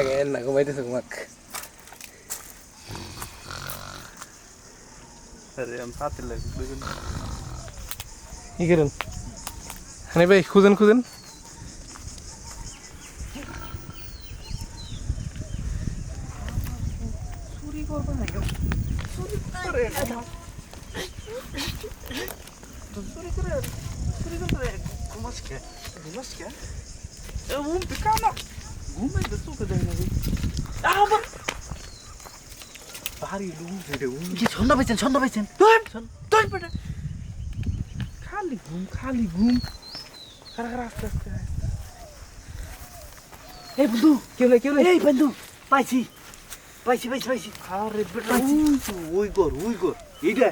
আগে না ঘুমাইতেছে ঘুমাক আরে আমি সাথে লাগি দুজন কি করেন? হানি ভাই খুঁজেন খুঁজেন। চুরি করবে না ঘুমাই তো চোখে দেয় না আবার ভারী লুম রে উম কি ছন্দ পাইছেন ছন্দ পাইছেন তুই বেটা খালি ঘুম খালি ঘুম খারা খারা আস্তে আস্তে এই বন্ধু কেউ নাই কেউ নাই এই বন্ধু পাইছি পাইছি পাইছি পাইছি আরে বেটা ওই কর ওই কর এইটা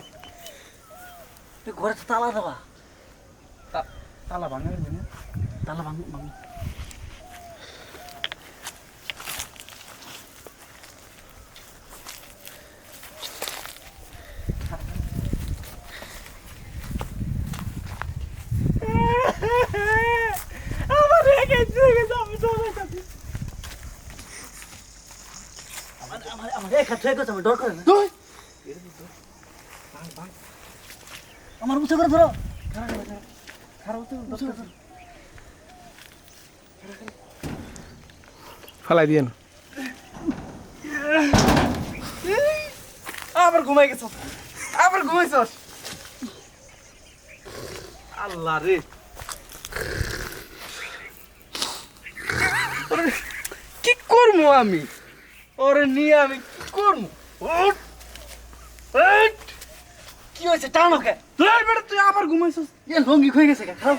এই ঘরে তালা দেওয়া তালা ভাঙা তালা ভাঙ ভাঙ আমার আমার আমার এক হাত গেছে আমার ডর করে না। তুই আমার উঁচু করে ধরো। খারাপ উঁচু করে ধরো। ফালাই দিয়েন আবার ঘুমাই গেছ। আবার ঘুমাইছস আল্লাহ রে। কি করব আমি? ওরে নিয়ে আমি কি করব! কি হয়েছে? টানো কে তুই বেটা তুই আবার ঘুমাইছস। এ লঙ্গি হয়ে গেছে খারাপ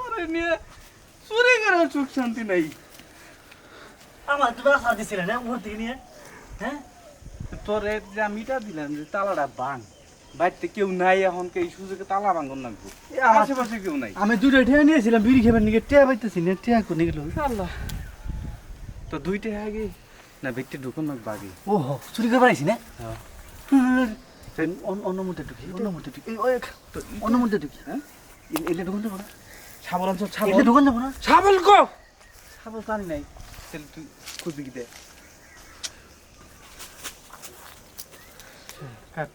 ওরে নিয়ে চুরি করে সুখ শান্তি নাই। আমার তুমি আসার দিছিলে না মোর দিকে নিয়ে। হ্যাঁ? তোরে যে আমি এটা দিলাম যে তালাটা ভাঙ। বাড়িতে কেউ নাই এখন কে এই সুযোগে তালা ভাঙন লাগবো। আশেপাশে কেউ নাই। আমি দুটো ঠেয়া নিয়েছিলাম বিড়ি খেবার নিয়ে টেয়া পাইতেছি না টেয়া করে গেল আল্লাহ। তো দুইটা আগে? না ব্যক্তি ঢুকুন না বাগে। ও চুরি করে পাইছি না? হ্যাঁ। মধ্যে ঢুকি। অন্য মধ্যে ঢুকি। মধ্যে ঢুকি। হ্যাঁ? এ- এলে ঢুকান যাব না ছাবল এলে ছাবল ঢুকান যাব না ছাবল কো! ছাবল জানি নাই। তাহলে তুই খুঁজবি দে কাট।